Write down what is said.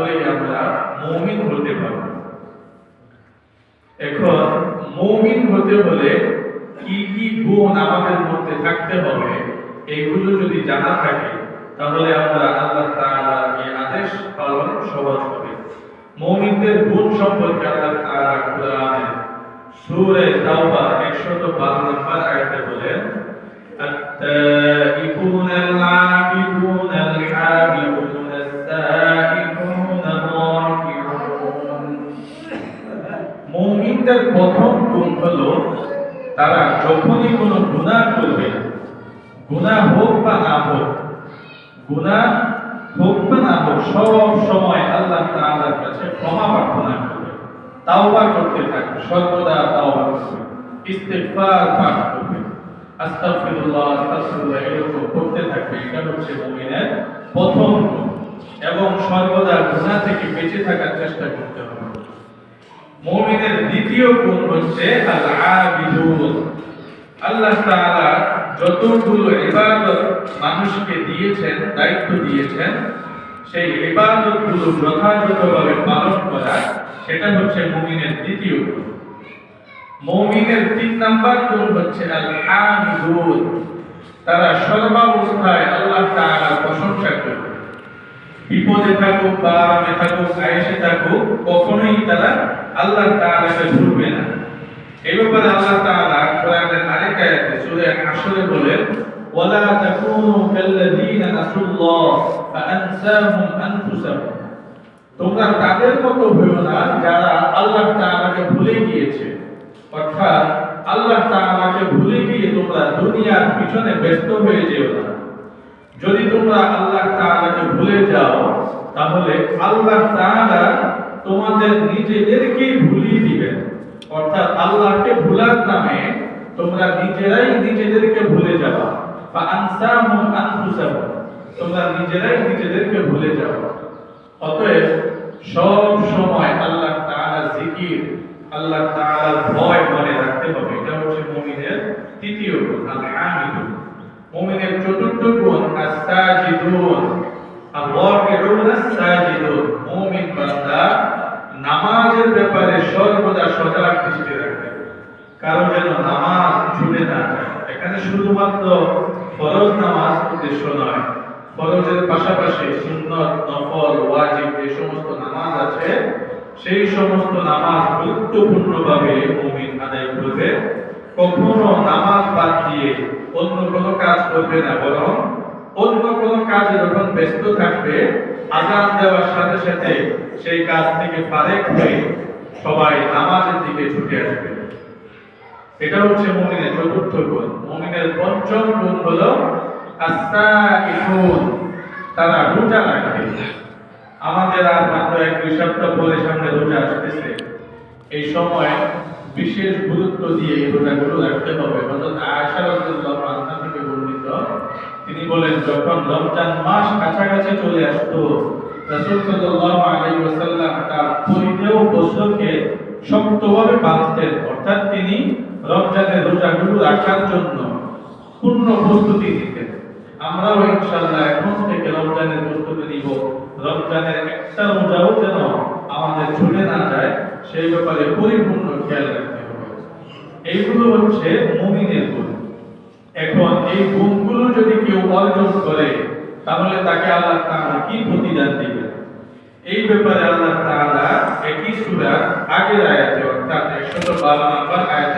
তাহলেই আমরা মুমিন হতে পারব। এখন মুমিন হতে হলে কি কি গুণ আমাদের মধ্যে থাকতে হবে এইগুলো যদি জানা থাকে, তাহলে আমরা আল্লাহ আদেশ পালন সহজ হবে। মুমিনদের গুণ সম্পর্কে আল্লাহ তাআলা কোরআনে সূরা তাওবা 112 নম্বর প্রথম গুণ হলো তারা যখনই কোনো গুণা করবে গুনাহ হোক বা না হোক, গুণা হোক বা না হোক, সব সময় আল্লাহ তাআলার কাছে ক্ষমা প্রার্থনা করবে, তাওবা করতে থাকবে, সর্বদা তাওবা করবে, ইস্তিগফার পাঠ করবে। আস্তাগফিরুল্লাহ আস্তাগফিরুল্লাহ এরকম করতে থাকবে এটা হচ্ছে মুমিনের প্রথম গুণ। এবং সর্বদা গুনাহ থেকে বেঁচে থাকার চেষ্টা করতে হবে। মুমিনের দ্বিতীয় গুণ হচ্ছে আল আবিদুন আল্লাহ তাআলা যতগুলো ইবাদত মানুষকে দিয়েছেন, দায়িত্ব দিয়েছেন, সেই ইবাদতগুলো যথাযথভাবে পালন করা, সেটা হচ্ছে মুমিনের দ্বিতীয় গুণ। মুমিনের তিন নাম্বার গুণ হচ্ছে আল হামিদুন তারা সর্বাবস্থায় আল্লাহ তাআলার প্রশংসা করবে বিপদে থাকুক বা আরামে থাকুক আয়েসে থাকুক, কখনোই তারা আল্লাহ তাআলাকে ভুলবে না। এই ব্যাপারে আল্লাহ তাআলা কোরআনের আরেক আয়াতে সূরা বলেন, ওয়ালা তাকুনু কাল্লাযীনা নাসুল্লাহ আনফুসাহুম। তোমরা তাদের মতো হইও না যারা আল্লাহ তাআলাকে ভুলে গিয়েছে। অর্থাৎ আল্লাহ তাআলাকে ভুলে গিয়ে তোমরা দুনিয়ার পিছনে ব্যস্ত হয়ে যেও না। যদি তোমরা আল্লাহ তাআলাকে ভুলে যাও, তাহলে আল্লাহ তাআলা তোমাদের নিজেদেরকেই ভুলিয়ে দিবেন। অর্থাৎ আল্লাহকে ভুলার নামে তোমরা নিজেরাই নিজেদেরকে ভুলে যাবা। বা আনসাহুম আনফুসাহুম তোমরা নিজেরাই নিজেদেরকে ভুলে যাবা। অতএব সব সময় আল্লাহ তাআলার জিকির, আল্লাহ তাআলার ভয় মনে রাখতে হবে। এটা হচ্ছে মুমিনের তৃতীয় গুণ আল হামিদুন মুমিনের চতুর্থ গুণ আস-সাজিদুন আর-রাকিউন আস-সাজিদুন মুমিন বান্দা নামাজের ব্যাপারে সর্বদা সজাগ দৃষ্টি রাখবে। কারও যেন নামাজ ছুটে না এখানে শুধুমাত্র ফরজ নামাজ উদ্দেশ্য নয়, ফরজের পাশাপাশি সুন্নত, নফল, ওয়াজিব যে সমস্ত নামাজ আছে, সেই সমস্ত নামাজ গুরুত্বপূর্ণভাবে মুমিন আদায় করবে। কখনো নামাজ বাদ দিয়ে অন্য কোনো কাজ করবে না, বরং অন্য কোনো কাজে যখন ব্যস্ত থাকবে, আজান দেওয়ার সাথে সাথে সেই কাজ থেকে ফারেক হয়ে সবাই নামাজের দিকে ছুটে আসবে। এটা হচ্ছে মুমিনের চতুর্থ গুণ। মুমিনের পঞ্চম গুণ হলো তারা রোজা রাখে। আমাদের আর মাত্র এক দুই সপ্তাহ পরে সামনে রোজা আসতেছে। এই সময় বিশেষ গুরুত্ব দিয়ে এই রোজাগুলো রাখতে হবে। হযরত আয়েশা রাদিয়াল্লাহু তিনি বলেন, যখন রমজান মাস কাছাকাছি চলে আসতো, রাসূল সাল্লাল্লাহু আলাইহি ওয়াসাল্লাম তার পরিধেয় বস্ত্রকে শক্তভাবে বাঁধতেন। অর্থাৎ তিনি রমজানের রোজাগুলো রাখার জন্য পূর্ণ প্রস্তুতি নিতেন। আমরাও ইনশাআল্লাহ এখন থেকে রমজানের প্রস্তুতি নিব। রমজানের একটা রোজাও যেন আমাদের ছুটে না যায়, সেই ব্যাপারে পরিপূর্ণ খেয়াল রাখতে হবে। এইগুলো হচ্ছে মুমিনের গুণ। এখন এই গুণগুলো যদি কেউ অর্জন করে, তাহলে তাকে আল্লাহ তাআলা কি প্রতিদান দিবেন? এই ব্যাপারে আল্লাহ তাআলা একই সূরা আগের আয়াতে, অর্থাৎ 112 নম্বর আয়াত